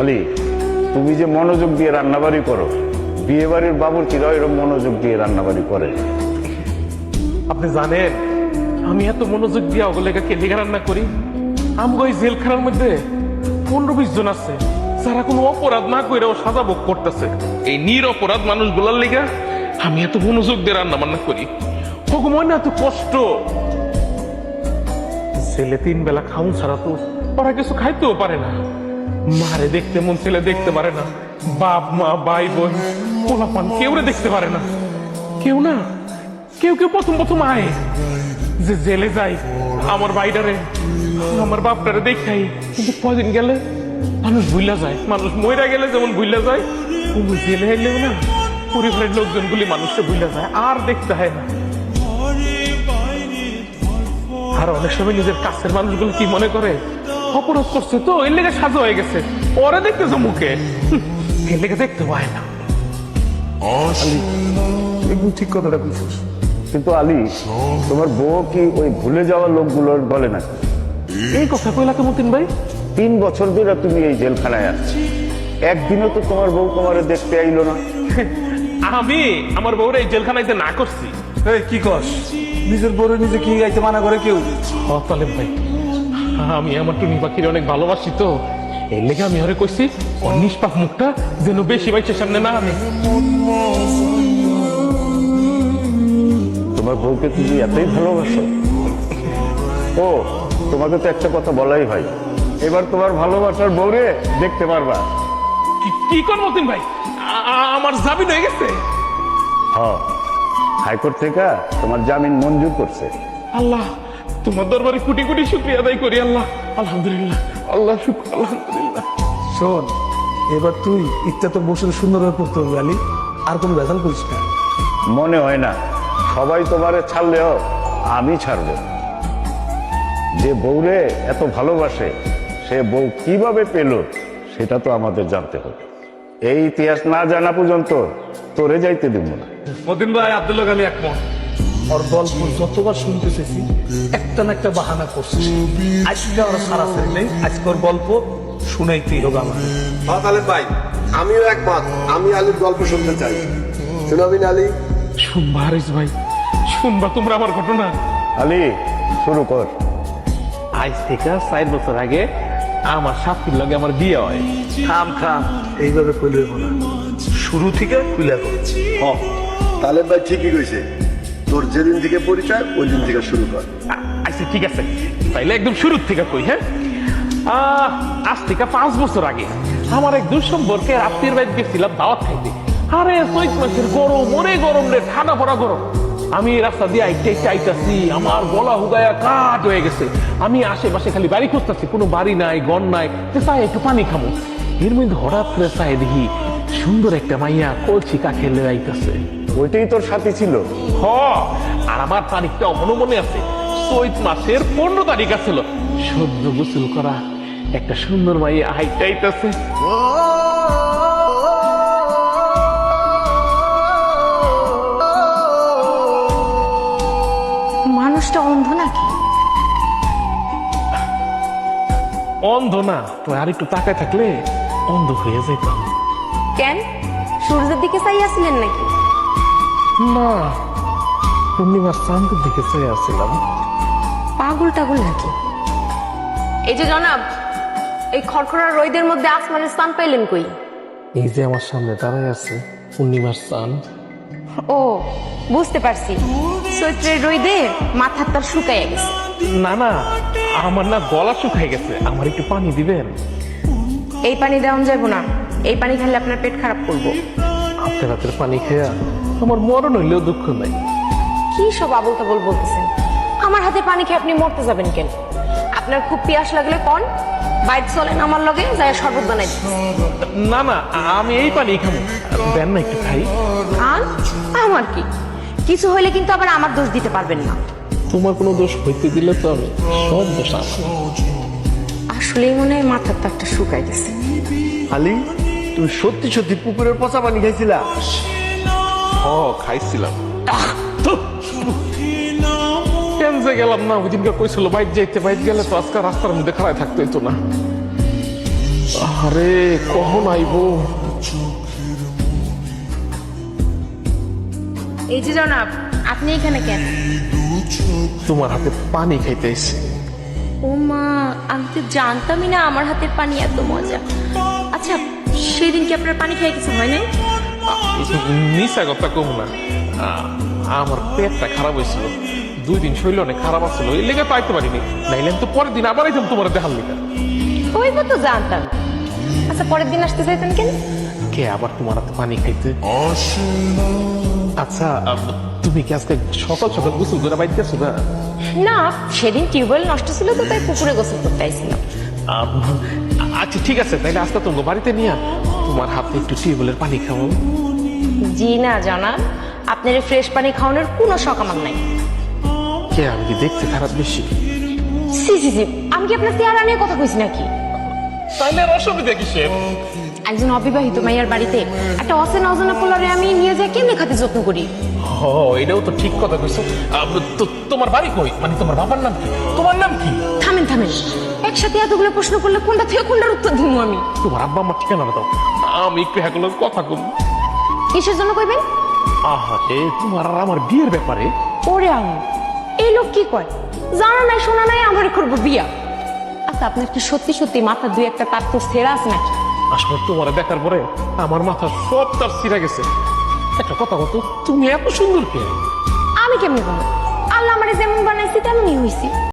আলী, তুমি যে মনোযোগ দিয়ে রান্নাবাড়ি করো বিয়ে বাড়ির বাবুর্চিরা এরকম মনোযোগ দিয়ে রান্নাবাড়ি করে। আপনি জানেন, আমি এত মনোযোগ দিয়ে ওগুলোকে কেলিগা রান্না করি। আমগো এই জেলখানার মধ্যে পনেরো বিশ জন আছে, যারা কোনো অপরাধ না কইরাও সাজা ভোগ করতেছে। এই নির অপরাধ মানুষ মানুষগুলার লিগা আমি এত মনোযোগ দিয়ে রান্না বান্না করি ভগবান এত কষ্ট। ছেলে তিন বেলা খাউন ছাড়া তো ওরা কিছু খাইতেও পারে না। মারে দেখতে মন ছেলে দেখতে পারে না। বাপ, মা, ভাই, বোন, পোলাপান কেউ রে দেখতে পারে না। কেউ না। কেউ কেউ প্রথম প্রথম আয়। যে জেলে যাই আমার বাইডারে আমার বাপটারে দেখাই কিন্তু কদিন গেলে মানুষ ভুইলা যায়। মানুষ মইরা গেলে যেমন ভুইলা যায় ওই জেলে এলেও না, পরিবারের লোকজন লোকজনগুলি মানুষকে ভুইলা যায়, আর দেখতে হয় না। আর অনেক সময় নিজের কাছের মানুষগুলো কি মনে করে? অপরাধ করছে তো এর লেগে সাজা হয়ে গেছে। ওরা দেখতেছে মুখে? এর লেগে দেখতে পায় না। একদম ঠিক কথাটা বলছিস। কিন্তু আলী তোমার বউ কি ওই ভুলে যাওয়া লোকগুলোর বলে নাকি? এই কথা কইলাকে মতিন ভাই? তিন বছর ধরে তুমি এই জেলখানায় আছো। একদিনও তো তোমার বউ তোমারে দেখতে আইলো না। আমি আমার বউরে এই জেলখানাইতে না করছি। এই কি কস? নিজের বউরে নিজে কি গাইতে মানা করে কেউ? হ তালেব ভাই। আমি আমার টুনি পাখির অনেক ভালোবাসি তো। এর লেগে আমি হরে কইছি ওর নিষ্পাপ মুখটা যেন বেশি বাইচের সামনে না আমি তোমার বউকে তুমি এতই ভালোবাসো? ও তোমাকে তো একটা কথা বলাই ভাই। এবার তোমার ভালোবাসার বউরে দেখতে পারবা। কি- কর মতিন ভাই? আমার জামিন হয়ে গেছে। হ্যাঁ হাইকোর্ট থেকে তোমার জামিন মঞ্জুর করছে। আল্লাহ তোমার দরবারে কোটি কোটি শুক্রিয়া আদায় করি আল্লাহ। আলহামদুলিল্লাহ। আল্লাহ শুক্র আলহামদুলিল্লাহ। শোন এবার তুই ইচ্ছা তোর বসে সুন্দরভাবে করতে হবে আলী। আর কোনো ভেজাল করিস না। মনে হয় না। সবাই তোমারে ছাড়লেও আমি ছাড়ব। যে বউরে এত ভালোবাসে সে বউ কীভাবে পেল সেটা তো আমাদের জানতে হবে। এই ইতিহাস না জানা পর্যন্ত তোরে যাইতে দিব না। মতিন ভাই আব্দুল্লাহ আমি একমত। ওর গল্প যতবার শুনতে চেয়েছি একটা না একটা বাহানা করছে। আজকে ওর সারা ফেলে নেই আজকে ওর গল্প শুনাইতেই হবে আমাদের হ্যাঁ তাহলে ভাই আমিও একমত আমি আলীর গল্প শুনতে চাই। শুনাবিন আলী। শুনবা হারিস ভাই শুনবা তোমরা আমার ঘটনা। আলী শুরু কর। আজ থেকে চার বছর আগে আমার সাথীর লগে আমার বিয়ে হয়। থাম থাম। এইভাবে কইলে শুরু থেকে খুলে করছি হ। তালেব ভাই ঠিকই কইছে। তোর যেদিন থেকে পরিচয় ওই দিন থেকে শুরু কর। আচ্ছা ঠিক আছে। তাইলে একদম শুরুর থেকে কই হ্যাঁ? আজ থেকে পাঁচ বছর আগে আমার এক দুঃসম্পর্কে রাত্রির বাইরে গেছিলাম দাওয়াত খাইতে। আরে, চৈত মাসের গরম, মনে গরম রে, ঠান্ডা পড়া গরম। আমি রাস্তা দিয়ে আইতে আইতে, আইতাছি, আমার গলা হুগায়া কাঠ হয়ে গেছে। আমি আশেপাশে খালি বাড়ি খুঁজতেছি, কোনো বাড়ি নাই, গন নাই চাই একটু পানি খামো। এর মধ্যে হঠাৎ করে চাই দেখি সুন্দর একটা মাইয়া কলছি কাকে আইতাছে ওইটাই তোর সাথী ছিল? হ আর আমার তারিখটা এখনও মনে আছে। চৈত মাসের পনেরো তারিখ আছিল। সদ্য গোসল করা একটা সুন্দর মাই হাইটা আইতাছে মানুষটা অন্ধ নাকি? অন্ধ না তো আর একটু তাকায় থাকলে অন্ধ হয়ে যেতাম। কেন? সূর্যের দিকে চাইয়াছিলেন নাকি? না পূর্ণিমার চাঁদের দিকে চেয়ে আসছিলাম। পাগল টাগল নাকি? এই যে জনাব এই খড়খড়া রোদের মধ্যে আসমানের স্থান পাইলেন কই? এই যে আমার সামনে দাঁড়ায় আছে পূর্ণিমার চাঁদ ও বুঝতে পারছি। চৈত্রের রোদে মাথার তার শুকাইয়া গেছে। না না আমার না গলা শুকাই গেছে। আমার একটু পানি দিবেন? এই পানি দেওয়া যাব না। এই পানি খেলে আপনার পেট খারাপ করব। আপনার হাতের পানি খেয়া আমার মরণ হইলেও দুঃখ নাই। কি সব আবল তাবল বলতেছেন? আমার হাতে পানি খেয়ে আপনি মরতে যাবেন কেন? আপনার খুব পিয়াস লাগলে কন? বাইক চলেন আমার লগে যায় শরবত বানাই। না না আমি এই পানি খাব। দেন না একটু খাই। খান? আমার কি? কিছু হইলে কিন্তু আবার আমার দোষ দিতে পারবেন না। তোমার কোনো দোষ হইতে দিলে তো আমি সব দোষ আসলেই মনে হয় মাথার তারটা শুকাই গেছে। আলী তুমি সত্যি সত্যি পুকুরের পচা পানি খাইছিলা? খাইছিলাম। কেন যে গেলাম না? ওই দিনকে কইছিল বাইক যাইতে বাইক গেলে তো আজকে রাস্তার মধ্যে খাড়ায় থাকতে হইতো না। আরে কখন আইবো? এই যে জনাব আপনি এখানে কেন? তোমার হাতে পানি খাইতে এসে ও মা আমি তো জানতামই না আমার হাতের পানি এত মজা। আচ্ছা সেদিন কি আপনার পানি খেয়ে কিছু হয় নাই? নিশা কথা কম না। আমার পেটটা খারাপ হয়েছিল। দুই দিন শরীর অনেক খারাপ আসছিল এই লেগে পাইতে পারিনি। নাইলে তো পরের দিন আবার আইতাম তোমার দেখার লেগে। ওই তো জানতাম। আচ্ছা পরের দিন আসতে চাইতেন কেন? কে আবার তোমার হাতে পানি খাইতে? আচ্ছা তুমি কি আজকে সকাল সকাল গোসল করে বাইতে আছো না? না সেদিন টিউবওয়েল নষ্ট ছিল তো তাই পুকুরে গোসল করতে আইছিলাম। আচ্ছা ঠিক আছে তাইলে আস্তা তুমি বাড়িতে নিয়ে তোমার হাতে একটু টিউবওয়েলের পানি খাও জি না জানা আপনার ফ্রেশ পানি খাওয়ানোর কোনো শখ আমার নাই। কে আমি কি দেখতে খারাপ বেশি? সি সি সি আমি কি আপনার চেহারা নিয়ে কথা কইছি নাকি? তাইলে অসুবিধা কিসের? একজন অবিবাহিত মাইয়ার বাড়িতে একটা অচেনা অজানা পোলারে আমি নিয়ে যাই কেমনে খাতে যত্ন করি? ও এটাও তো ঠিক কথা কইছো। তো তোমার বাড়ি কই? মানে তোমার বাবার নাম কি? তোমার নাম কি? থামেন থামেন। একসাথে এতগুলো প্রশ্ন করলে কোনটা থেকে কোনটার উত্তর দিব আমি? তোমার আব্বা আমার ঠিকানা দাও। আমি একটু হ্যাগুলো কথা কম। কিসের জন্য কইবেন? আহা এ তোমার আর আমার বিয়ের ব্যাপারে। ওরে আমি এই লোক কি কয়? জানা নাই শোনা নাই আমার করব বিয়া। আচ্ছা আপনার কি সত্যি সত্যি মাথা দুই একটা তার তো সেরা আছে নাকি? আসলে তোমার দেখার পরে আমার মাথা সব তার ছিঁড়ে গেছে। একটা কথা কত তুমি এত সুন্দর কে? আমি কেমনি বলো আল্লাহ আমার যেমন বানাইছি তেমনই হইছি।